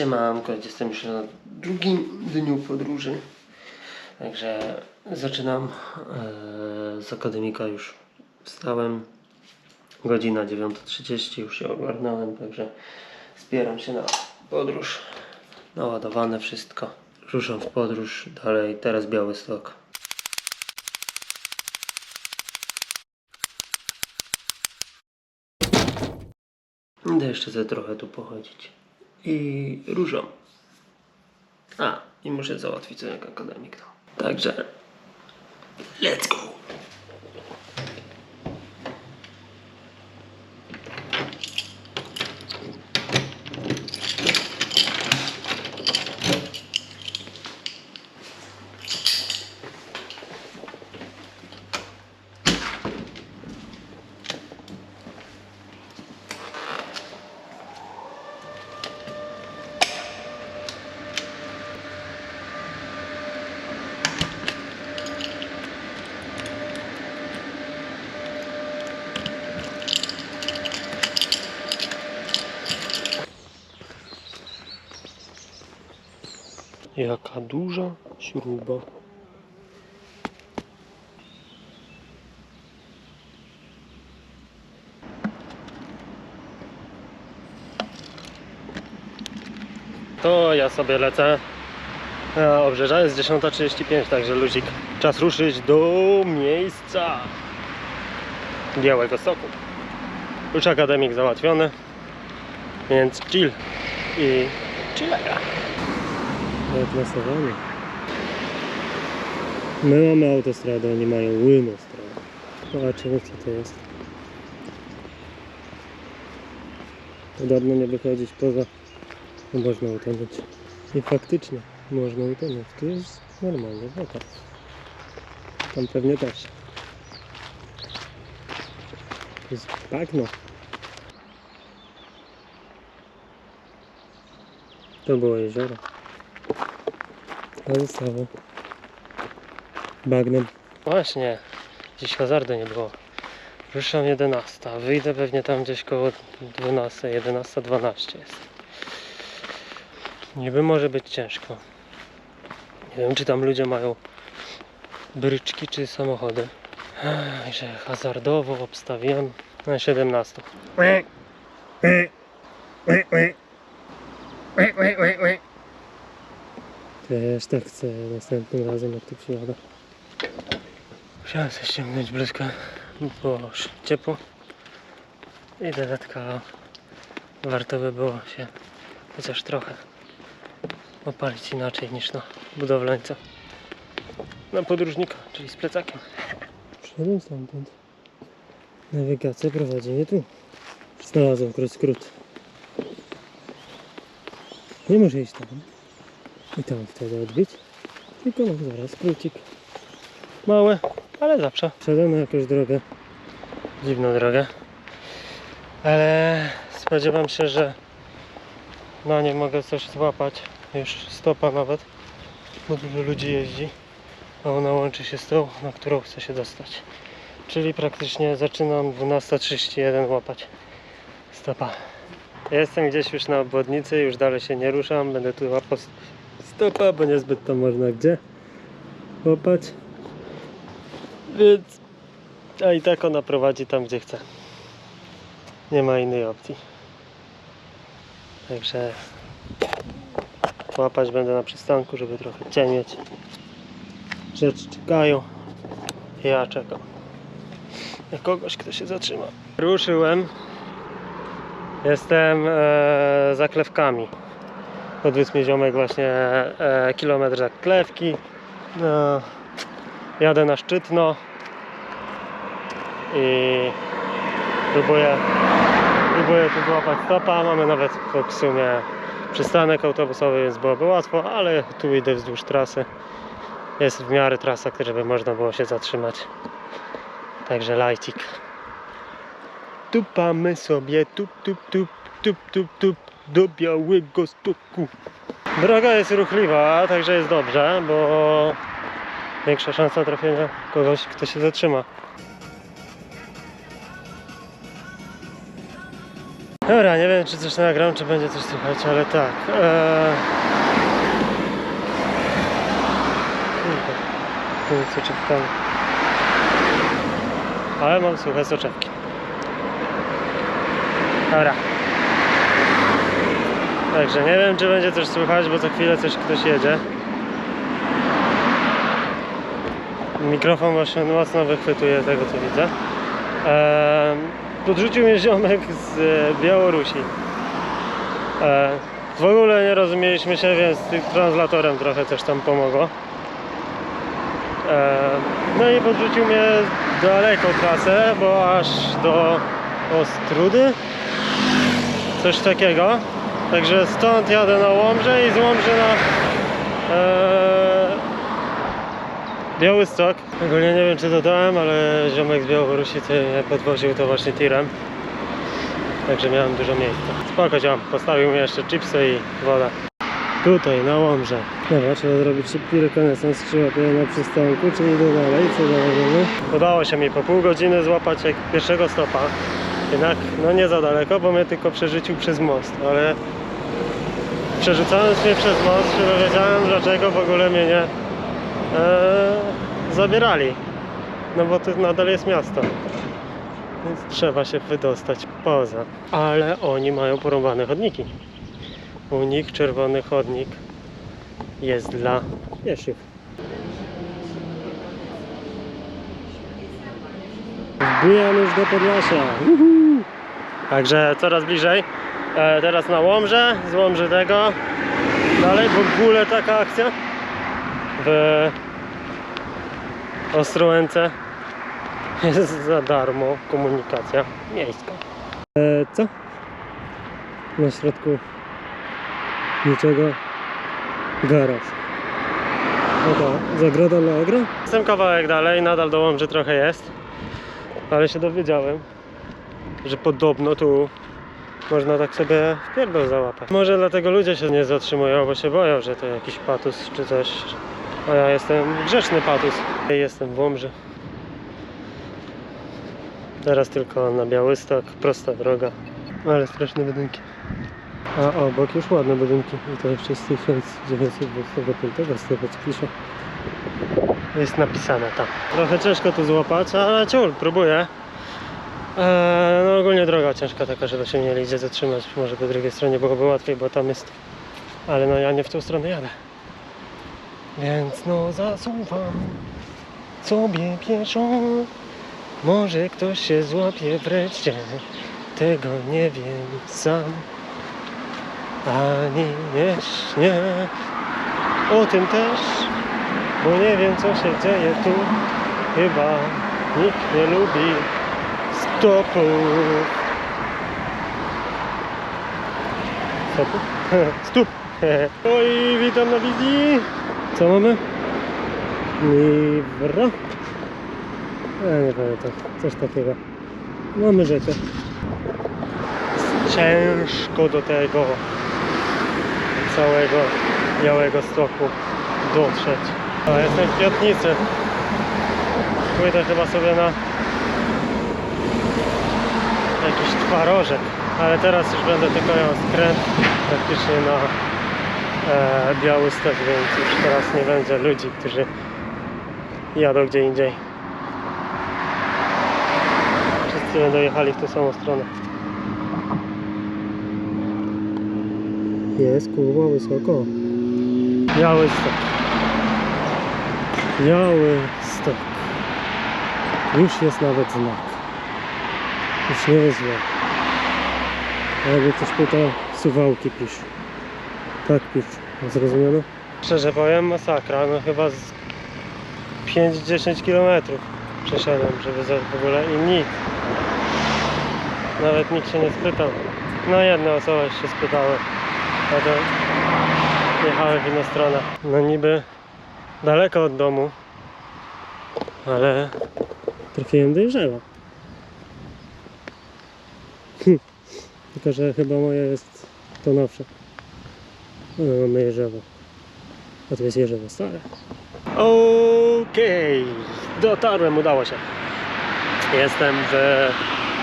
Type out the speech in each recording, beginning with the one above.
Siemanko, jestem już na drugim dniu podróży. Także zaczynam. Eee, z akademika już wstałem. Godzina 9.30, już się ogarnąłem, także zbieram się na podróż. Naładowane wszystko. Ruszam w podróż dalej, teraz Białystok. Idę jeszcze ze trochę tu pochodzić. I ruszam. A, i muszę załatwić sobie jak akademik. No. Także, let's go! Jaka duża śruba. To ja sobie lecę. Na obrzeża jest 10.35, także luzik. Czas ruszyć do miejsca Białego Stoku. Już akademik załatwiony, więc chill i chillera. Naklasowanie. My mamy autostradę, oni mają łynostradę. Zobaczymy co to jest. Podobno nie wychodzić poza... No można utonąć. I faktycznie można utonąć. Tu jest normalnie woda. Tam pewnie też. To jest bagno. To było jezioro. To zostało bagnem. Właśnie, dziś hazardu nie było. Ruszam 11, wyjdę pewnie tam gdzieś koło 12, 11, 12 jest. Niby może być ciężko. Nie wiem czy tam ludzie mają bryczki czy samochody. Ech, że hazardowo obstawiam na 17. Też tak chcę następnym razem jak tu przyjadę. Musiałem sobie ściągnąć bluzkę, bo już ciepło. I dodatkowo warto by było się chociaż trochę opalić inaczej niż na budowlańca. Na podróżnika, czyli z plecakiem. Przyszedłem stamtąd. Nawigacja prowadzi mnie tu. Znalazłem krót skrót. Nie muszę iść tam. I tam wtedy odbić. Tylko mam zaraz skrócik. Mały, ale zawsze. Wszedłem na jakąś drogę. Dziwną drogę. Ale spodziewam się, że na nie mogę coś złapać. Już stopa nawet. Bo dużo ludzi jeździ. A ona łączy się z tą, na którą chcę się dostać. Czyli praktycznie zaczynam 12.31 łapać stopa. Jestem gdzieś już na obwodnicy, już dalej się nie ruszam. Będę tu łapał stopa, bo niezbyt to można gdzie łapać. Więc... A i tak ona prowadzi tam, gdzie chce. Nie ma innej opcji. Także łapać będę na przystanku, żeby trochę cień mieć. Rzeczy czekają. Ja czekam. Na kogoś, kto się zatrzyma. Ruszyłem. Jestem e, za klewkami. Mnie ziomek właśnie e, kilometr za klewki. No, jadę na szczytno i próbuję, próbuję tu złapać stopa. Mamy nawet w sumie przystanek autobusowy, więc byłoby łatwo, ale tu idę wzdłuż trasy. Jest w miarę trasa, żeby można było się zatrzymać. Także lajcik. Tupamy sobie tup, tup, tup, tup, tup, tup do białego stoku. Droga jest ruchliwa, także jest dobrze, bo większa szansa trafienia kogoś, kto się zatrzyma. Dobra, nie wiem czy coś nagram, czy będzie coś słychać, ale tak. Eee... Kurde, soczewkami. Ale mam suche soczewki. Dobra. Także nie wiem czy będzie coś słychać, bo za chwilę coś ktoś jedzie. Mikrofon właśnie mocno wychwytuje tego co widzę. Eee, podrzucił mnie ziomek z e, Białorusi. Eee, w ogóle nie rozumieliśmy się, więc tym translatorem trochę też tam pomogło. Eee, no i podrzucił mnie daleko trasę, bo aż do Ostrudy. Coś takiego. Także stąd jadę na Łomże i z Łomży na eee, Białystok. Ogólnie nie wiem czy dodałem, ale ziomek z Białorusi mnie podwoził to właśnie tirem. Także miałem dużo miejsca. Spoko ziom, postawił mi jeszcze chipsy i woda. Tutaj na Łomże. Dobra, trzeba zrobić szybki rekonesans, czy łapię na przystanku, czy idę dalej, co założymy. Udało się mi po pół godziny złapać jak pierwszego stopa. Jednak no nie za daleko, bo mnie tylko przerzucił przez most, ale przerzucając mnie przez most się dowiedziałem dlaczego w ogóle mnie nie e, zabierali. No bo to nadal jest miasto. Więc trzeba się wydostać poza. Ale oni mają porąbane chodniki. U nich czerwony chodnik jest dla pieszych. Wbijam już do Podlasia. Także coraz bliżej. E, teraz na Łomże, z Łomży tego. Dalej w ogóle taka akcja w Ostrołęce jest za darmo komunikacja miejska. E, co? Na środku niczego garaż. No to, zagroda dla ogra? Jestem kawałek dalej, nadal do Łomży trochę jest. Ale się dowiedziałem, że podobno tu można tak sobie w pierdol załapać. Może dlatego ludzie się nie zatrzymują, bo się boją, że to jakiś patus czy coś. A ja jestem grzeczny patus. Jestem w Łomży. Teraz tylko na Białystok, prosta droga. Ale straszne budynki. A obok już ładne budynki. I to jeszcze z 1925 z tego co pisze. Jest napisane tam. Trochę ciężko tu złapać, ale ciul, próbuję. Eee, no ogólnie droga ciężka taka, żeby się nie idzie zatrzymać. Może po drugiej stronie byłoby łatwiej, bo tam jest. Ale no ja nie w tą stronę jadę. Więc no zasuwam sobie pieszą. Może ktoś się złapie wreszcie. Tego nie wiem sam. Ani nie śnię. O tym też, bo nie wiem co się dzieje tu. Chyba nikt nie lubi stopów. Stopów? Stóp. Oj, witam na wizji. Co mamy? Livro. Ja nie pamiętam. Coś takiego. Mamy rzeczy. Ciężko do tego całego białego stoku dotrzeć. A jestem w Piotnicy. Pójdę chyba sobie na jakiś twarożek, ale teraz już będę tylko miał skręt praktycznie na e, Białystok, więc już teraz nie będzie ludzi, którzy jadą gdzie indziej. Wszyscy będą jechali w tą samą stronę. Jest kurwa wysoko. Białystok. Białystok. Już jest nawet znak. Już nie jest źle. Jakby ktoś pytał, suwałki pisz. Tak pisz. Zrozumiano? Szczerze powiem, masakra. No chyba z 5-10 km przeszedłem, żeby za w ogóle i nic. Nawet nikt się nie spytał. No jedna osoba się spytała. A to jechałem w inną stronę. No niby daleko od domu, ale trafiłem do Jerzewa. Tylko, że chyba moje jest to nowsze. No, mamy Jerzewo. A to jest Jerzewo stare. Okej, dotarłem, udało się. Jestem w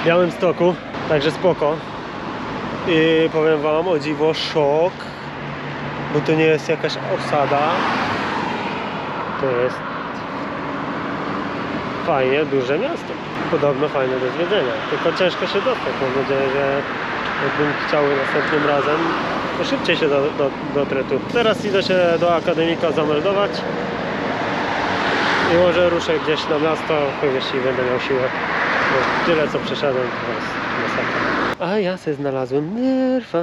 Białym Stoku, także spoko. I powiem wam o dziwo szok, bo to nie jest jakaś osada. To jest fajnie duże miasto. Podobno fajne do zwiedzenia. Tylko ciężko się dostać. Mam nadzieję, że jakbym chciał następnym razem, to szybciej się do, do, dotrę tu. Teraz idę się do akademika zameldować. I może ruszę gdzieś na miasto, jeśli będę miał siłę. Bo tyle co przeszedłem, to jest masakra. A ja sobie znalazłem nerfa,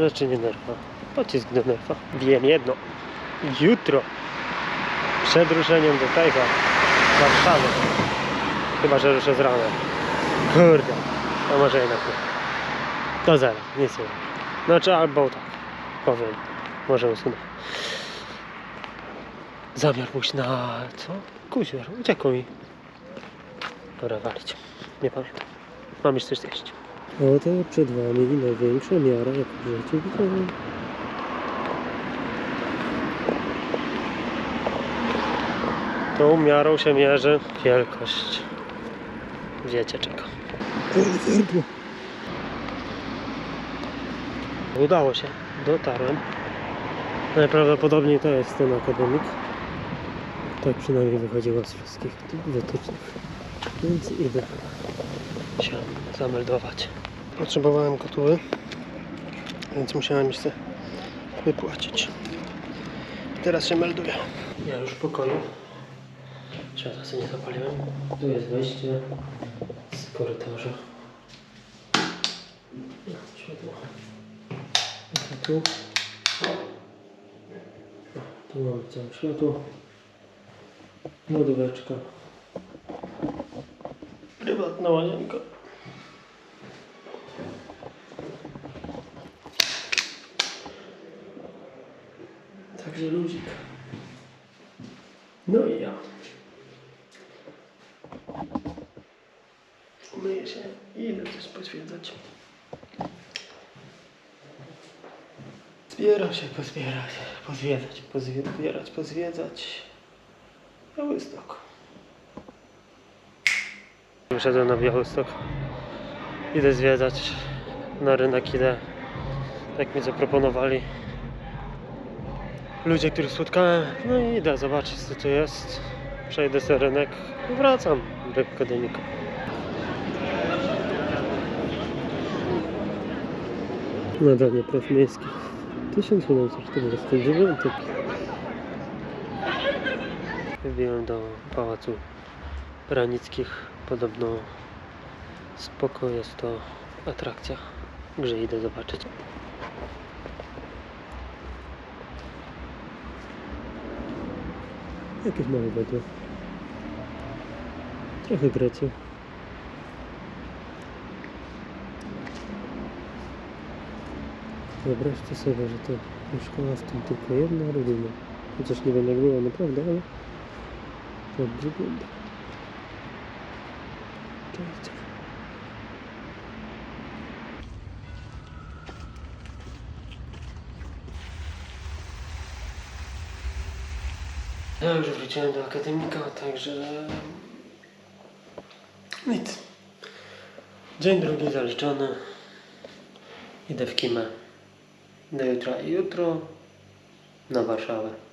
raczej nie nerfa, pocisk do nerfa. Wiem jedno, jutro przed ruszeniem do tego Warszawy, chyba że ruszę z rana. Kurde, a może jednak nie. Do zera, nic nie wiem. Znaczy albo tak, powiem, może usunę. Zamiar pójść na co? Kuźwer, uciekło mi. Dobra, walić. Nie pamiętam. Mam już coś zjeść. Oto przed Wami największa miara, jaką w życiu widziałem. Tą miarą się mierzy wielkość. Wiecie czego. Udało się. Dotarłem. Najprawdopodobniej to jest ten akademik. Tak przynajmniej wychodziło z wszystkich wytycznych. Więc idę się zameldować. Potrzebowałem gotowy, więc musiałem się wypłacić. Teraz się melduję. Ja już w pokoju. Światła sobie nie zapaliłem. Tu jest wejście z korytarza. O, Światło. A tu. Tu mamy całe światło. Lodóweczka. Prywatna łazienka. Także ludzik. No i ja. Myję się i idę coś potwierdzać. Zbieram się pozbierać, pozwiedzać, pozbierać, pozwiedzać. Białystok. Wyszedłem na Białystok. Idę zwiedzać. Na rynek idę. Tak mi zaproponowali. Ludzie, których spotkałem. No i idę zobaczyć co tu jest. Przejdę sobie rynek i wracam do akademika. Nadanie praw miejskich 1749 Wbiłem do pałacu Ranickich. Podobno spoko jest to atrakcja, że idę zobaczyć. Jakieś małe wedło. Trochę Grecji. Wyobraźcie sobie, że to mieszkała w tym tylko jedna rodzina. Chociaż nie wiem jak było naprawdę, ale tak wygląda. Cześć. Ja już wróciłem do akademika, także nic. Dzień drugi zaliczony. Idę w kimę. Do jutra i jutro na Warszawę.